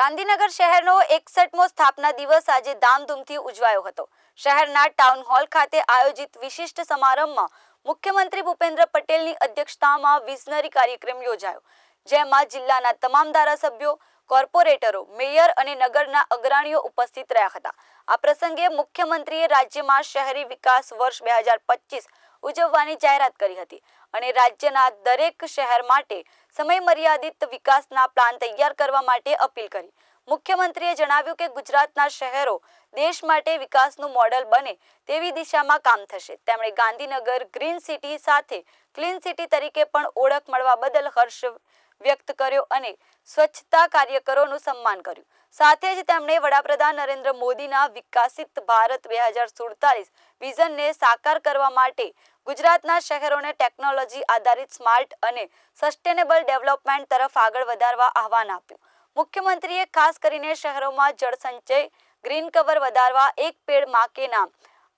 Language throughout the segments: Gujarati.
ગાંધીનગર શહેરનો એકસઠમો સ્થાપના દિવસ આજે ધામધૂમથી ઉજવાયો હતો. શહેરના ટાઉન હોલ ખાતે આયોજિત વિશિષ્ટ સમારંભમાં મુખ્યમંત્રી ભૂપેન્દ્ર પટેલની અધ્યક્ષતામાં વિઝનરી કાર્યક્રમ યોજાયો, જેમાં જિલ્લાના તમામ ધારાસભ્યો, કોર્પોરેટરો, મેયર અને નગરના અગ્રણીઓ ઉપસ્થિત રહ્યા હતા. આ પ્રસંગે મુખ્યમંત્રીએ રાજ્યમાં શહેરી વિકાસ વર્ષ બે ઉજવવાની જાહેરાત કરી હતી અને રાજ્યના દરેક શહેર માટે સમય મર્યાદિત વિકાસના પ્લાન તૈયાર કરવા માટે અપીલ કરી. મુખ્યમંત્રીએ જણાવ્યું કે ગુજરાતના શહેરો દેશ માટે વિકાસનું મોડલ બને તેવી દિશામાં કામ થશે. તેમણે ગાંધીનગર ગ્રીન સિટી સાથે ક્લીન સિટી તરીકે પણ ઓળખ મળવા બદલ હર્ષ વ્યક્ત કર્યો અને સ્વચ્છતા કાર્યકરોનું સન્માન કર્યું. સાથે જ તેમણે વડાપ્રધાન નરેન્દ્ર મોદીના વિકસિત ભારત બે હજાર સુડતાલીસ વિઝનને સાકાર કરવા માટે ગુજરાતના શહેરોને ટેકનોલોજી આધારિત સ્માર્ટ અને સસ્ટેનેબલ ડેવલપમેન્ટ તરફ આગળ વધારવા આહવાન આપ્યું. મુખ્યમંત્રીએ ખાસ કરીને શહેરોમાં જળસંચય ગ્રીન કવર વધારવા, એક પેડમાં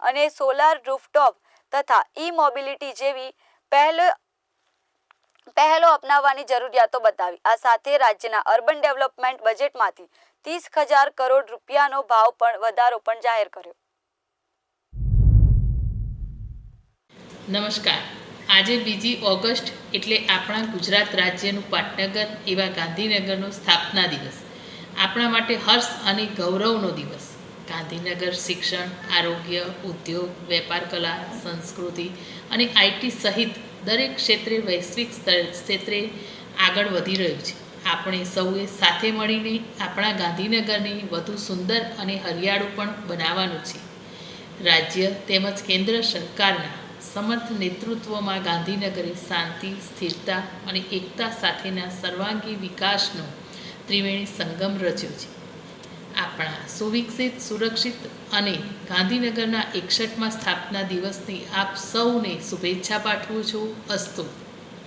અને સોલાર રૂફટોપ તથા ઈ મોબિલિટી જેવી પહેલો પહેલો અપનાવવાની જરૂરિયાતો બતાવી. આ સાથે રાજ્યના અર્બન ડેવલપમેન્ટ બજેટમાંથી ત્રીસ હજાર કરોડ રૂપિયાનો ભાવ પણ વધારો પણ જાહેર કર્યો. નમસ્કાર. આજે બીજી ઓગસ્ટ એટલે આપણા ગુજરાત રાજ્યનું પાટનગર એવા ગાંધીનગરનો સ્થાપના દિવસ. આપણા માટે હર્ષ અને ગૌરવનો દિવસ. ગાંધીનગર શિક્ષણ, આરોગ્ય, ઉદ્યોગ, વેપાર કલા, સંસ્કૃતિ અને આઈટી સહિત દરેક ક્ષેત્રે વૈશ્વિક ક્ષેત્રે આગળ વધી રહ્યું છે. આપણે સૌએ સાથે મળીને આપણા ગાંધીનગરને વધુ સુંદર અને હરિયાળું પણ બનાવવાનું છે. રાજ્ય તેમજ કેન્દ્ર સરકારના સમર્થ નેતૃત્વમાં ગાંધીનગરે શાંતિ, સ્થિરતા અને એકતા સાથેના સર્વાંગી વિકાસનો ત્રિવેણી સંગમ રચ્યો છે. આપણા સુવિકસિત સુરક્ષિત અને ગાંધીનગરના એકસઠમાં સ્થાપના દિવસની આપ સૌને શુભેચ્છા પાઠવું છું. અસ્તુ.